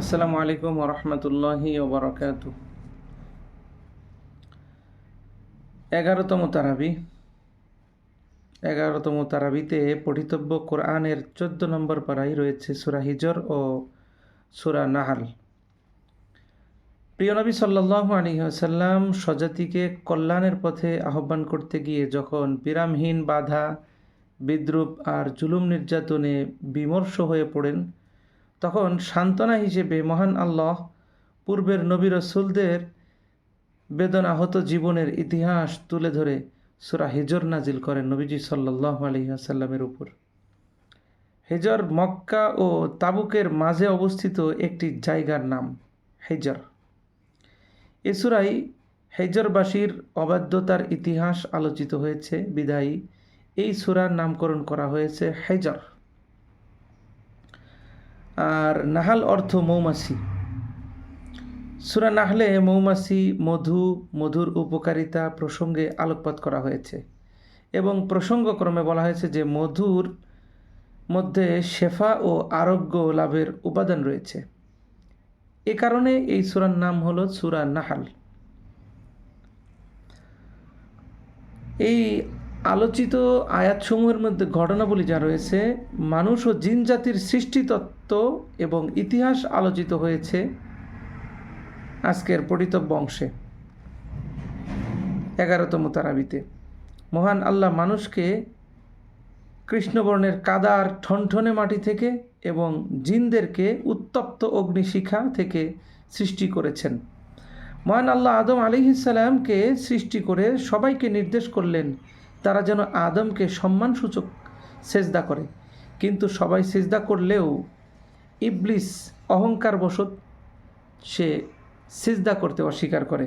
আসসালামু আলাইকুম রহমতুল্লাহি ওবরাকাত এগারোতম তারাবি। এগারোতম তারাবিতে পঠিতব্য কোরআনের চোদ্দ নম্বর পাড়ায় রয়েছে সুরা হিজর ও সুরা নাহাল। প্রিয় নবী সাল্লাহ আলী আসাল্লাম স্বজাতিকে কল্যাণের পথে আহ্বান করতে গিয়ে যখন বিরামহীন বাধা, বিদ্রুপ আর জুলুম নির্যাতনে বিমর্ষ হয়ে পড়েন তখন সান্ত্বনা হিসেবে মহান আল্লাহ পূর্বের নবী রসুলদের বেদনাহত জীবনের ইতিহাস তুলে ধরে সুরা হিজর নাজিল করেন নবীজি সাল্লাহ আলহিহাসাল্লামের উপর। হেজর মক্কা ও তাবুকের মাঝে অবস্থিত একটি জায়গার নাম হেজর। এসুরাই হেজরবাসীর অবাধ্যতার ইতিহাস আলোচিত হয়েছে। বিদায়ী এই সুরার নামকরণ করা হয়েছে হেজর। আর নাহাল অর্থ মৌমাছি। সুরা নাহলে মৌমাছি, মধু, মধুর উপকারিতা প্রসঙ্গে আলোকপাত করা হয়েছে এবং প্রসঙ্গক্রমে বলা হয়েছে যে মধুর মধ্যে শেফা ও আরোগ্য লাভের উপাদান রয়েছে। এ কারণে এই সুরার নাম হলো সুরা নাহাল। এই আলোচিত আয়াতসমূহের মধ্যে ঘটনাবলী যা রয়েছে, মানুষ ও জিন জাতির সৃষ্টিতত্ত্ব এবং ইতিহাস আলোচিত হয়েছে আজকের পঠিতব্য অংশে। এগারোতম তারাবিতে, মহান আল্লাহ মানুষকে কৃষ্ণবর্ণের কাদার ঠনঠনে মাটি থেকে এবং জিনদেরকে উত্তপ্ত অগ্নিশিখা থেকে সৃষ্টি করেছেন। মহান আল্লাহ আদম আলিহিসাল্লামকে সৃষ্টি করে সবাইকে নির্দেশ করলেন তারা যেন আদমকে সম্মানসূচক সেজদা করে। কিন্তু সবাই সেজদা করলেও ইবলিস অহংকার অহংকারবশত সে সিজদা করতে অস্বীকার করে।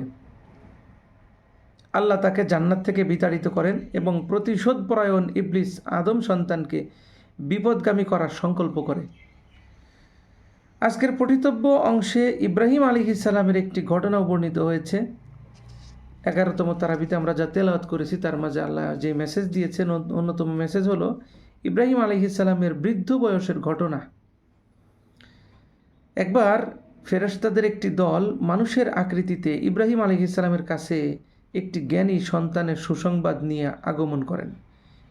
আল্লাহ তাকে জান্নাত থেকে বিতাড়িত করেন এবং প্রতিশোধ পরায়ণ ইবলিস আদম সন্তানকে বিপদগামী করার সংকল্প করে। আজকের পঠিতব্য অংশে ইব্রাহিম আলী ইসালামের একটি ঘটনাও বর্ণিত হয়েছে। এগারোতম তারাবিতে আমরা যা তেলাওয়াত করেছি, তার মাঝে আল্লাহ যে মেসেজ দিয়েছেন অন্যতম মেসেজ হলো ইব্রাহিম আলী ইসালামের বৃদ্ধ বয়সের ঘটনা। একবার ফেরেস্তাদের একটি দল মানুষের আকৃতিতে ইব্রাহিম আলী ইসলামের কাছে একটি জ্ঞানী সন্তানের সুসংবাদ নিয়ে আগমন করেন।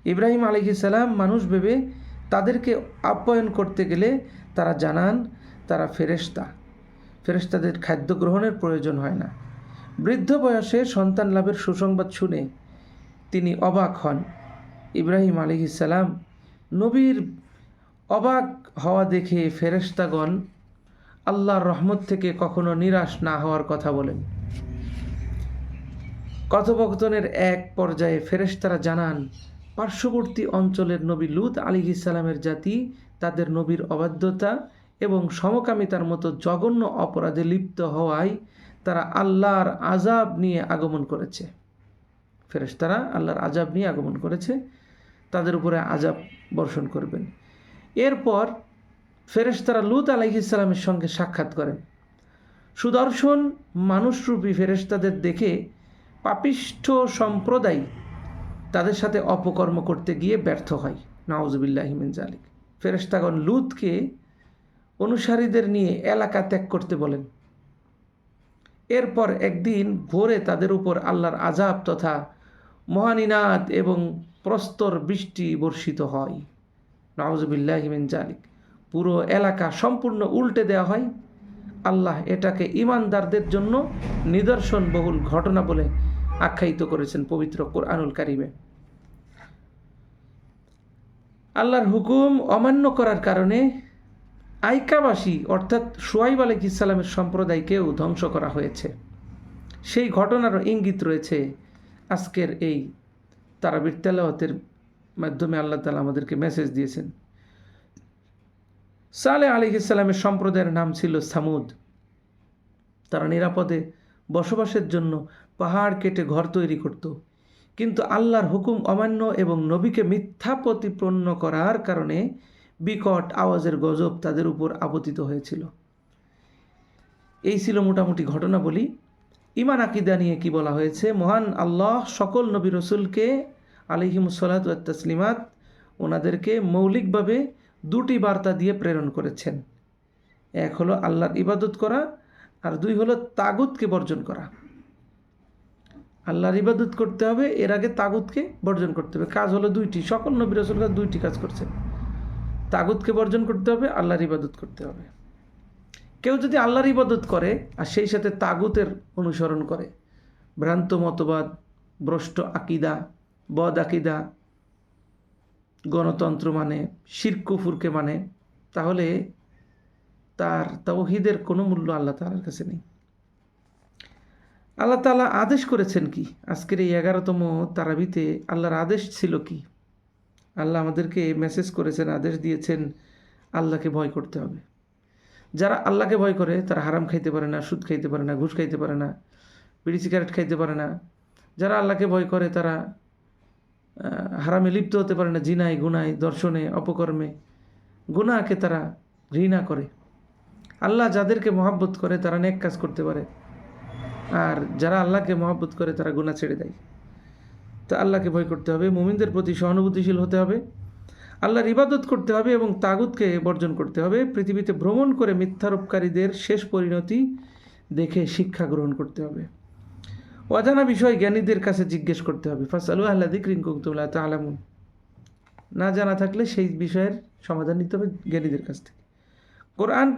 ইব্রাহিম আলী ইসলাম মানুষ ভেবে তাদেরকে আপ্যায়ন করতে গেলে তারা জানান, তারা ফেরেস্তা ফেরেস্তাদের খাদ্য গ্রহণের প্রয়োজন হয় না। বৃদ্ধ বয়সে সন্তান লাভের সুসংবাদ শুনে তিনি অবাক হন। ইব্রাহিম আলী ইসালাম নবীর অবাক হওয়া দেখে ফেরেস্তাগণ আল্লাহর রহমত থেকে কখনো নিরাশ না হওয়ার কথা বলেন। কথোপকথনের এক পর্যায়ে ফেরেশতারা জানান, পার্শ্ববর্তী অঞ্চলের নবী লুত আলী ইসালামের জাতি তাদের নবীর অবাধ্যতা এবং সমকামিতার মতো জঘন্য অপরাধে লিপ্ত হওয়ায় তারা আল্লাহর আজাব নিয়ে আগমন করেছে। ফেরেশতারা আল্লাহর আজাব নিয়ে আগমন করেছে, তাদের উপরে আজাব বর্ষণ করবেন। এরপর ফেরেশতারা লুত আলাইহিসালামের সঙ্গে সাক্ষাৎ করেন। সুদর্শন মানুষরূপী ফেরেশতাদের দেখে পাপিষ্ঠ সম্প্রদায় তাদের সাথে অপকর্ম করতে গিয়ে ব্যর্থ হয়। নওয়াজবিল্লাহিমিন জালিক ফেরেশতাগণ লুতকে অনুসারীদের নিয়ে এলাকা ত্যাগ করতে বলেন। এরপর একদিন ভোরে তাদের উপর আল্লাহর আজাব তথা মহানিনাদ এবং প্রস্তর বৃষ্টি বর্ষিত হয়। নওয়াজবিল্লাহিমিন জালিক পুরো এলাকা সম্পূর্ণ উল্টে দেওয়া হয়। আল্লাহ এটাকে ইমানদারদের জন্য নিদর্শন বহুল ঘটনা বলে আখ্যায়িত করেছেন পবিত্র কোরআনুল কারিমে। আল্লাহর হুকুম অমান্য করার কারণে আইকাবাসী, অর্থাৎ সোয়াইব আলিক ইসলামের সম্প্রদায়কেও ধ্বংস করা হয়েছে। সেই ঘটনারও ইঙ্গিত রয়েছে আজকের এই তারাবির তেলাওয়াতের মাধ্যমে আল্লাহ তালা আমাদেরকে মেসেজ দিয়েছেন। সালে আলী ইসলামের সম্প্রদায়ের নাম ছিল সামুদ। তারা নিরাপদে বসবাসের জন্য পাহাড় কেটে ঘর তৈরি করত। কিন্তু আল্লাহর হুকুম অমান্য এবং নবীকে মিথ্যা প্রতিপন্ন করার কারণে বিকট আওয়াজের গজব তাদের উপর আপতিত হয়েছিল। এই ছিল মোটামুটি ঘটনা বলি ইমান আকিদা নিয়ে কি বলা হয়েছে? মহান আল্লাহ সকল নবী রসুলকে আলিহিমুসলাত তসলিমাত ওনাদেরকে মৌলিকভাবে দুটি বার্তা দিয়ে প্রেরণ করেছেন। এক হলো আল্লাহর ইবাদত করা আর দুই হলো তাগুতকে বর্জন করা। আল্লাহর ইবাদত করতে হবে, এর আগে তাগুতকে বর্জন করতে হবে। কাজ হলো দুইটি, সকল নবী রসুল দুইটি কাজ করছে তাগুতকে বর্জন করতে হবে, আল্লাহর ইবাদত করতে হবে। কেউ যদি আল্লাহর ইবাদত করে, আর সেই সাথে তাগুতের অনুসরণ করে, ভ্রান্ত মতবাদ, ভ্রষ্ট আকিদা, বদ আকিদা, গণতন্ত্র মানে শিরকুফুরকে মানে তাহলে তার তাওহিদের কোনো মূল্য আল্লাহ তালার কাছে নেই। আল্লাহ তালা আদেশ করেছেন কি? আজকের এই এগারোতম তারাবিতে আল্লাহর আদেশ ছিল কি? আল্লাহ আমাদেরকে মেসেজ করেছেন, আদেশ দিয়েছেন, আল্লাহকে ভয় করতে হবে। যারা আল্লাহকে ভয় করে, তারা হারাম খাইতে পারে না, সুদ খাইতে পারে না, ঘুষ খাইতে পারে না, বিড়ি সিগারেট খাইতে পারে না। যারা আল্লাহকে ভয় করে, তারা হারামে লিপ্ত হতে পারে না, জিনায়, গুনায়, দর্শনে, অপকর্মে। গুনাকে তারা ঘৃণা করে। আল্লাহ যাদেরকে মহাব্বত করে, তারা নেক কাজ করতে পারে। আর যারা আল্লাহকে মহাব্বত করে, তারা গুণা ছেড়ে দেয়। তো আল্লাহকে ভয় করতে হবে, মুমিনদের প্রতি সহানুভূতিশীল হতে হবে, আল্লাহর ইবাদত করতে হবে এবং তাগুতকে বর্জন করতে হবে, পৃথিবীতে ভ্রমণ করে মিথ্যারোপকারীদের শেষ পরিণতি দেখে শিক্ষা গ্রহণ করতে হবে। অজানা বিষয় জ্ঞানীদের কাছে জিজ্ঞেস করতে হবে ফাসালু আল্লাহ দিকরিন কুমতুল্লাহ তালামুন না জানা থাকলে সেই বিষয়ের সমাধান নিতে হবে জ্ঞানীদের কাছ থেকে। কোরআন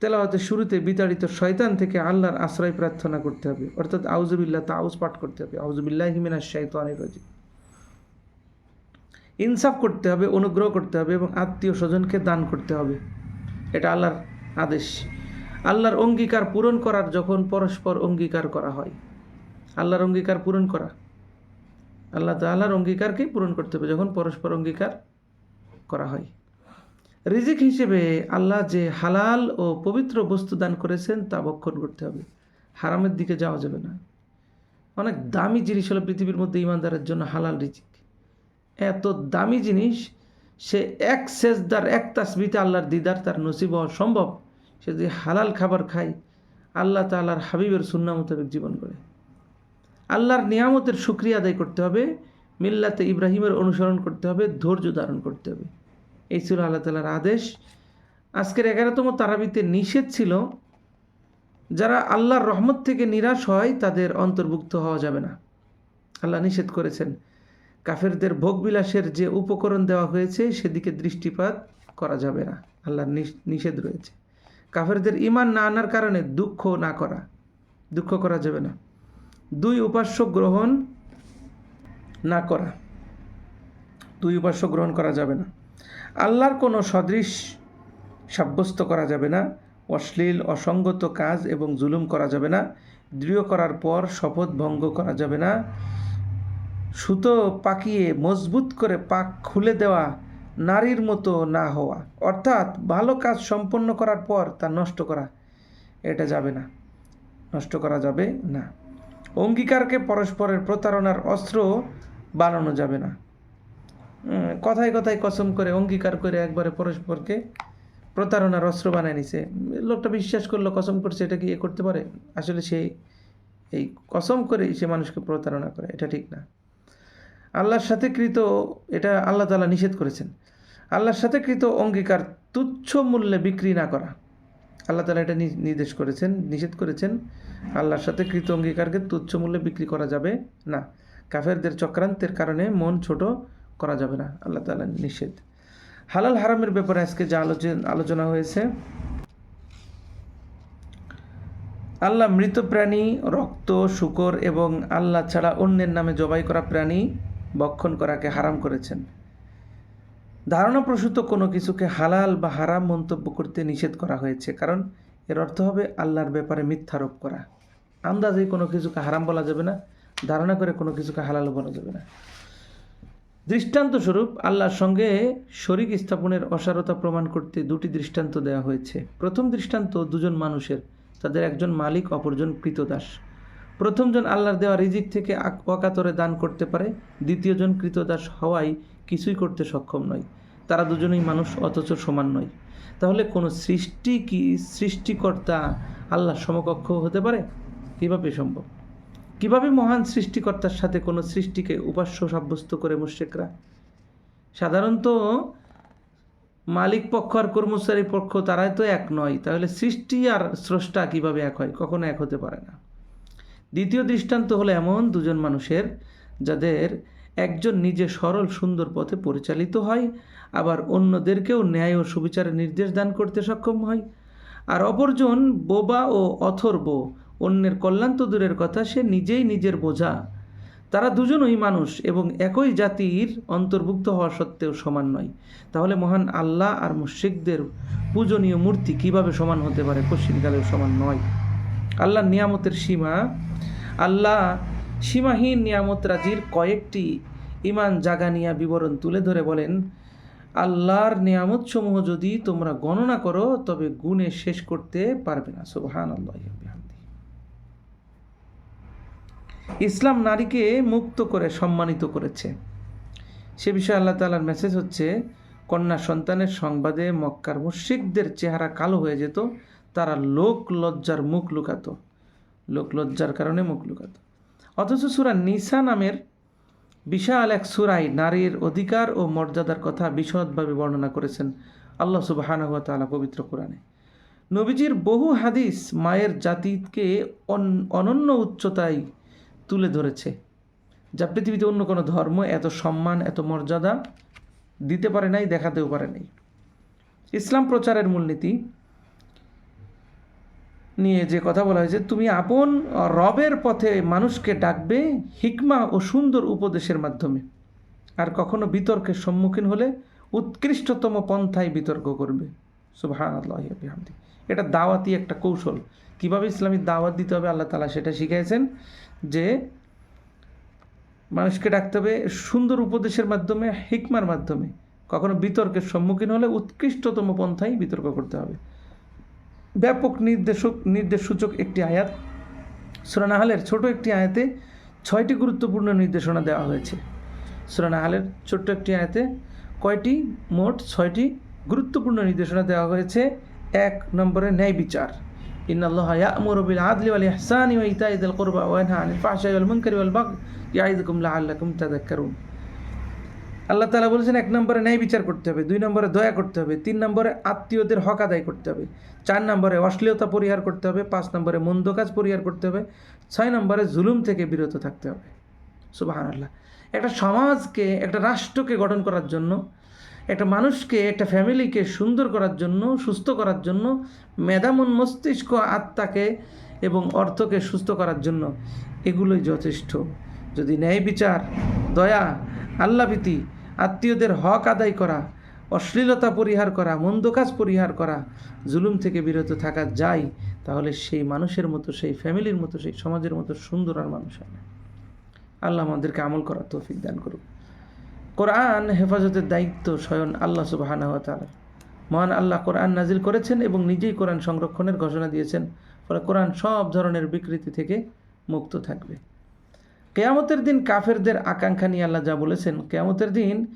তেলাওয়াতের শুরুতে বিতাড়িত শয়তান থেকে আল্লাহর আশ্রয় প্রার্থনা করতে হবে। অর্থাৎ আউজুবিল্লাহ তাউজ পাঠ করতে হবে। আউজুবিল্লাহ হিমিনা শাইতানির রাজিম। ইনসাফ করতে হবে, অনুগ্রহ করতে হবে এবং আত্মীয় স্বজনকে দান করতে হবে। এটা আল্লাহর আদেশ। আল্লাহর অঙ্গীকার পূরণ করার যখন পরস্পর অঙ্গীকার করা হয়। আল্লাহর অঙ্গীকার পূরণ করা। আল্লাহ তাল্লাহর অঙ্গীকারকেই পূরণ করতে হবে যখন পরস্পর অঙ্গীকার করা হয়। রিজিক হিসেবে আল্লাহ যে হালাল ও পবিত্র বস্তু দান করেছেন তা বক্ষণ করতে হবে। হারামের দিকে যাওয়া যাবে না। অনেক দামি জিনিস হলো পৃথিবীর মধ্যে ইমানদারের জন্য হালাল রিজিক। এত দামি জিনিস, সে এক সেজদার, এক তাসবিতে আল্লাহর দিদার তার নসিব হওয়া সম্ভব। সে যদি হালাল খাবার খায়, আল্লাহ তাল্লাহর হাবিবের সুন্না মোতাবেক জীবন করে। আল্লাহর নিয়ামতের সুক্রিয়া আদায় করতে হবে, মিল্লাতে ইব্রাহিমের অনুসরণ করতে হবে, ধৈর্য ধারণ করতে হবে। এই ছিল আল্লাহ তালার আদেশ। আজকের এগারোতম তারাবিতে নিষেধ ছিল, যারা আল্লাহর রহমত থেকে নিরাশ হয় তাদের অন্তর্ভুক্ত হওয়া যাবে না। আল্লাহ নিষেধ করেছেন, কাফেরদের ভোগবিলাসের যে উপকরণ দেওয়া হয়েছে সেদিকে দৃষ্টিপাত করা যাবে না। আল্লাহর নিষেধ রয়েছে। কাফেরদের ইমান না আনার কারণে দুঃখ না করা, দুঃখ করা যাবে না। দুই উপাস্য গ্রহণ না করা, দুই উপাস্য গ্রহণ করা যাবে না। আল্লাহর কোনো সদৃশ সাব্যস্ত করা যাবে না, অশ্লীল, অসঙ্গত কাজ এবং জুলুম করা যাবে না, দৃঢ় করার পর শপথ ভঙ্গ করা যাবে না, সুতো পাকিয়ে মজবুত করে পাক খুলে দেওয়া, নারীর মতো না হওয়া, অর্থাৎ ভালো কাজ সম্পন্ন করার পর তা নষ্ট করা, এটা যাবে না, নষ্ট করা যাবে না। অঙ্গীকারকে পরস্পরের প্রতারণার অস্ত্র বানানো যাবে না। কথায় কথায় কসম করে, অঙ্গীকার করে একবারে পরস্পরকে প্রতারণার অস্ত্র বানায় নিছে। লোকটা বিশ্বাস করল, কসম করছে, এটা কি এ করতে পারে? আসলে সে এই কসম করেই সে মানুষকে প্রতারণা করে, এটা ঠিক না। আল্লাহর সাথে কৃত, এটা আল্লাহ তালা নিষেধ করেছেন। আল্লাহর সাথে কৃত অঙ্গীকার তুচ্ছ মূল্যে বিক্রি না করা। আল্লাহ তালা এটা নির্দেশ করেছেন, নিষেধ করেছেন। আল্লাহর সাথে কৃত অঙ্গীকারকে তুচ্ছ মূল্যে বিক্রি করা যাবে না। কাফেরদের চক্রান্তের কারণে মন ছোট করা যাবে না। আল্লাহ তালা নিষেধ। হালাল হারামের ব্যাপারে আজকে যা আলোচনা আলোচনা হয়েছে, আল্লাহ মৃত প্রাণী, রক্ত, শুকর এবং আল্লাহ ছাড়া অন্যের নামে জবাই করা প্রাণী বক্ষণ করাকে হারাম করেছেন। ধারণাপ্রসূত কোনো কিছুকে হালাল বা হারাম মন্তব্য করতে নিষেধ করা হয়েছে, কারণ এর অর্থ হবে আল্লাহর ব্যাপারে মিথ্যারোপ করা। আন্দাজে কোনো কিছুকে হারাম বলা যাবে না, ধারণা করে কোনো কিছুকে হালাল বলা যাবে না। দৃষ্টান্তস্বরূপ আল্লাহর সঙ্গে শরিক স্থাপনের অসারতা প্রমাণ করতে দুটি দৃষ্টান্ত দেওয়া হয়েছে। প্রথম দৃষ্টান্ত দুজন মানুষের, তাদের একজন মালিক, অপরজন কৃতদাস। প্রথমজন আল্লাহর দেওয়া রিজিক থেকে অকাতরে দান করতে পারে দ্বিতীয়জন কৃতদাস হওয়ায় কিছুই করতে সক্ষম নয়। তারা দুজনেই মানুষ, অথচ সমান নয়। তাহলে কোনো সৃষ্টি কি সৃষ্টিকর্তা আল্লাহ সমকক্ষ হতে পারে? কীভাবে সম্ভব? কীভাবে মহান সৃষ্টিকর্তার সাথে কোনো সৃষ্টিকে উপাস্য সাব্যস্ত করে মুশ্রিকরা? সাধারণত মালিক পক্ষ আর কর্মচারী পক্ষ তারাই তো এক নয়। তাহলে সৃষ্টি আর স্রষ্টা কীভাবে এক হয়? কখনো এক হতে পারে না। দ্বিতীয় দৃষ্টান্ত হলো এমন দুজন মানুষের যাদের একজন নিজে সরল সুন্দর পথে পরিচালিত হয়, আবার অন্যদেরকেও ন্যায় ও সুবিচারের নির্দেশ দান করতে সক্ষম হয়। আর অপরজন বোবা ও অথর্ব অন্যের কল্যাণ তো দূরের কথা, সে নিজেই নিজের বোঝা। তারা দুজনই মানুষ এবং একই জাতির অন্তর্ভুক্ত হওয়া সত্ত্বেও সমান নয়। তাহলে মহান আল্লাহ আর মুশিকদের পূজনীয় মূর্তি কীভাবে সমান হতে পারে? পশ্চিমকালেও সমান নয়। আল্লাহর নিয়ামতের সীমা। আল্লাহ সীমাহীন নিয়ামত রাজির কয়েকটি ইমান জাগানিয়া বিবরণ তুলে ধরে বলেন, আল্লাহর নিয়ামতসমূহ যদি তোমরা গণনা করো, তবে গুণে শেষ করতে পারবে না। সুবহান আল্লাহ ইসলাম নারীকে মুক্ত করে, সম্মানিত করেছে। সে বিষয়ে আল্লাহ তালার মেসেজ হচ্ছে, কন্যা সন্তানের সংবাদে মক্কার মুশ্রিকদের চেহারা কালো হয়ে যেত, তারা লোক লজ্জার মুখ লুকাতো। লোক লজ্জার কারণে মুখ লুকাতো। অথচ সুরা নিসা নামের বিশাল এক সুরাই নারীর অধিকার ও মর্যাদার কথা বিশদভাবে বর্ণনা করেছেন আল্লাহ সুবাহানহ তালা পবিত্র কোরআনে। নবীজির বহু হাদিস মায়ের জাতিকে অন- অনন্য উচ্চতায় তুলে ধরেছে, যা পৃথিবীতে অন্য কোনো ধর্ম এত সম্মান, এত মর্যাদা দিতে পারে নাই, দেখাতেও পারে নাই। ইসলাম প্রচারের মূলনীতি নিয়ে যে কথা বলা হয়েছে, তুমি আপন রবের পথে মানুষকে ডাকবে হিকমা ও সুন্দর উপদেশের মাধ্যমে। আর কখনো বিতর্কের সম্মুখীন হলে উৎকৃষ্টতম পন্থায় বিতর্ক করবে। সুবহান এটা দাওয়াতি একটা কৌশল। কীভাবে ইসলামী দাওয়াত দিতে হবে, আল্লাহ তালা সেটা শিখিয়েছেন। যে মানুষকে ডাকতে হবে সুন্দর উপদেশের মাধ্যমে, হিকমার মাধ্যমে। কখনো বিতর্কের সম্মুখীন হলে উৎকৃষ্টতম পন্থায় বিতর্ক করতে হবে। ব্যাপক নির্দেশক নির্দেশ সূচক একটি আয়াত। সুরানাহালের ছোট একটি আয়াতে ছয়টি গুরুত্বপূর্ণ নির্দেশনা দেওয়া হয়েছে। সুরানাহালের ছোট্ট একটি আয়াতে কয়টি? মোট ছয়টি গুরুত্বপূর্ণ নির্দেশনা দেওয়া হয়েছে। এক নম্বরে ন্যায় বিচার ইহসানি ওয়া ইতাই যিল কুরবা ওয়া ইয়ানহা আনিল ফাহশাই ওয়াল মুনকারি ওয়াল বাগই ইয়াইদুকুম লাআল্লাকুম তাযাক্কারুন। আল্লাহ তালা বলেছেন, এক নম্বরে ন্যায় বিচার করতে হবে, দুই নম্বরে দয়া করতে হবে, তিন নম্বরে আত্মীয়দের হক আদায় করতে হবে, চার নম্বরে অশ্লীলতা পরিহার করতে হবে, পাঁচ নম্বরে মন্দ কাজ পরিহার করতে হবে, ছয় নম্বরে জুলুম থেকে বিরত থাকতে হবে। সুবাহান আল্লাহ একটা সমাজকে, একটা রাষ্ট্রকে গঠন করার জন্য একটা মানুষকে, একটা ফ্যামিলিকে সুন্দর করার জন্য, সুস্থ করার জন্য, মেধামন মস্তিষ্ক, আত্মাকে এবং অর্থকে সুস্থ করার জন্য এগুলোই যথেষ্ট। যদি ন্যায় বিচার, দয়া, আল্লাভীতি, আত্মীয়দের হক আদায় করা, অশ্লীলতা পরিহার করা, মন্দ কাজ পরিহার করা, জুলুম থেকে বিরত থাকা যায়, তাহলে সেই মানুষের মতো, সেই ফ্যামিলির মতো, সেই সমাজের মতো সুন্দর আর মানুষ হয় না। আল্লাহ আমাদেরকে আমল করার তৌফিক দান করুক। কোরআন হেফাজতের দায়িত্ব স্বয়ং আল্লাহ সুবাহানা তাআলা। মহান আল্লাহ কোরআন নাজিল করেছেন এবং নিজেই কোরআন সংরক্ষণের ঘোষণা দিয়েছেন, ফলে কোরআন সব ধরনের বিকৃতি থেকে মুক্ত থাকবে। কেয়ামতের দিন কাফেরদের আকাঙ্ক্ষা নিয়ে আল্লাহ যা বলেছেন, কেয়ামতের দিন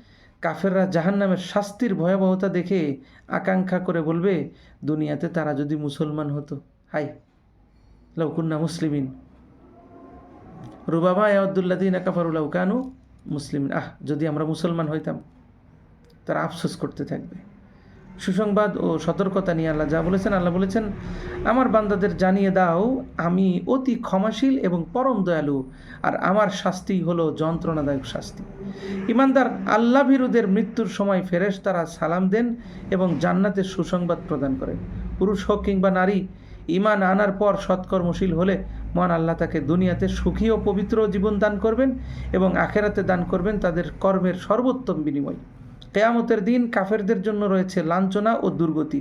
কাফেররা জাহান্নামের শাস্তির ভয়াবহতা দেখে আকাঙ্ক্ষা করে বলবে, দুনিয়াতে তারা যদি মুসলমান হতো। হাই লৌকুন্না মুসলিমিন। রুবাবা ইয়াউদ্দুল্লাদিন কাফারুল্লাহ কানু মুসলিম, আহ, যদি আমরা মুসলমান হইতাম, তারা আফসোস করতে থাকবে। সুসংবাদ ও সতর্কতা নিয়ে আল্লাহ যা বলেছেন, আল্লাহ বলেছেন, আমার বান্দাদের জানিয়ে দাও, আমি অতি ক্ষমাশীল এবং পরম দয়ালু, আর আমার শাস্তি হলো যন্ত্রণাদায়ক শাস্তি। ইমানদার আল্লাহ বিরুদের মৃত্যুর সময় ফেরেশ তারা সালাম দেন এবং জান্নাতের সুসংবাদ প্রদান করেন। পুরুষ হোক কিংবা নারী ইমান আনার পর সৎকর্মশীল হলে মহান আল্লাহ তাকে দুনিয়াতে সুখী ও পবিত্র জীবন দান করবেন এবং আখেরাতে দান করবেন তাদের কর্মের সর্বোত্তম বিনিময়। কেয়ামতের দিন কাফেরদের জন্য রয়েছে লাঞ্ছনা ও দুর্গতি।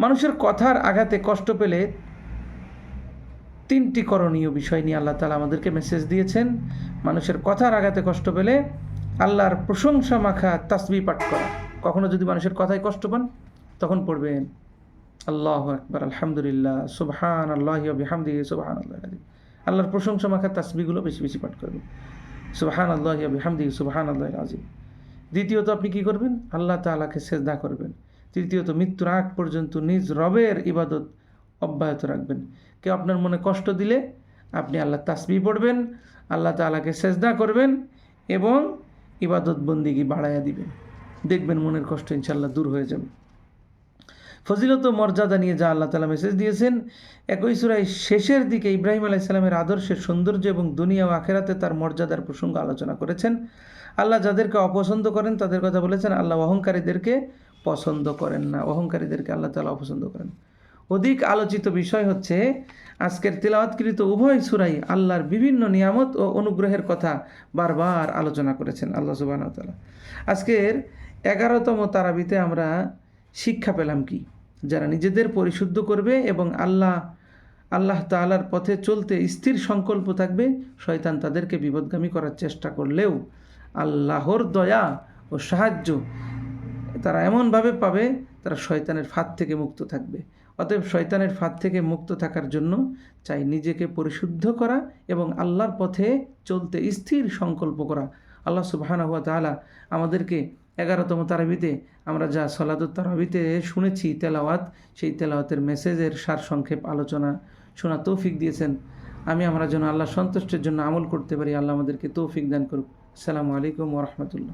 মানুষের কথার আঘাতে কষ্ট পেলে তিনটি করণীয় বিষয় নিয়ে আল্লাহ তালা আমাদেরকে মেসেজ দিয়েছেন। মানুষের কথার আঘাতে কষ্ট পেলে আল্লাহর প্রশংসা মাখা তাসবি পাঠ করা। কখনো যদি মানুষের কথায় কষ্ট পান, তখন পড়বেন আল্লাহ আকবর, আলহামদুলিল্লাহ সুবহান আল্লাহ বিহামদি সুবহান আল্লাহ। আল্লাহর প্রশংসা মাখা তাসবিগুলো বেশি বেশি পাঠ করবেন। সুবহান আল্লাহ বিহামদি সুবহান আল্লাহ আজিম দ্বিতীয়ত আপনি কি করবেন? আল্লাহ তালাকে সেজদা করবেন। তৃতীয়ত মৃত্যুর আগ পর্যন্ত নিজ রবের ইবাদত অব্যাহত রাখবেন। কেউ আপনার মনে কষ্ট দিলে আপনি আল্লাহ তাসবি পড়বেন, আল্লাহ তালাকে সেজদা করবেন এবং ইবাদত বন্দিগি বাড়াইয়া দিবেন। দেখবেন মনের কষ্ট ইনশাল্লাহ দূর হয়ে যাবে। ফজিলত মর্যাদা নিয়ে যা আল্লাহ তালা মেসেজ দিয়েছেন, একই সুরাই শেষের দিকে ইব্রাহিম আলাইসালামের আদর্শের সৌন্দর্য এবং দুনিয়া ও আখেরাতে তার মর্যাদার প্রসঙ্গ আলোচনা করেছেন। আল্লাহ যাদেরকে অপছন্দ করেন, তাদের কথা বলেছেন, আল্লাহ অহংকারীদেরকে পছন্দ করেন না। অহংকারীদেরকে আল্লাহ তালা অপছন্দ করেন। অধিক আলোচিত বিষয় হচ্ছে, আজকের তেলাওয়াতকৃত উভয় সুরাই আল্লাহর বিভিন্ন নিয়ামত ও অনুগ্রহের কথা বারবার আলোচনা করেছেন আল্লাহ সুবাহ আজকের এগারোতম তারাবিতে আমরা শিক্ষা পেলাম কি? যারা নিজেদের পরিশুদ্ধ করবে এবং আল্লাহ আল্লাহ তাআলার পথে চলতে স্থির সংকল্প থাকবে, শয়তান তাদেরকে বিপদগামী করার চেষ্টা করলেও আল্লাহর দয়া ও সাহায্য তারা এমনভাবে পাবে, তারা শয়তানের ফাঁদ থেকে মুক্ত থাকবে। অতএব শয়তানের ফাঁদ থেকে মুক্ত থাকার জন্য চাই নিজেকে পরিশুদ্ধ করা এবং আল্লাহর পথে চলতে স্থির সংকল্প করা। আল্লাহ সুবাহানা হুয়া তাআলা আমাদেরকে এগারোতম তারাবিতে আমরা যা সলাদুত তারাবিতে শুনেছি, তেলাওয়াত, সেই তেলাওয়াতের মেসেজের সারসংক্ষেপ আলোচনা শোনা তৌফিক দিয়েছেন। আমি, আমরা যেন আল্লাহ সন্তুষ্টের জন্য আমল করতে পারি, আল্লাহ আমাদেরকে তৌফিক দান করুক। আসসালামু আলাইকুম ওরহমতুল্লাহ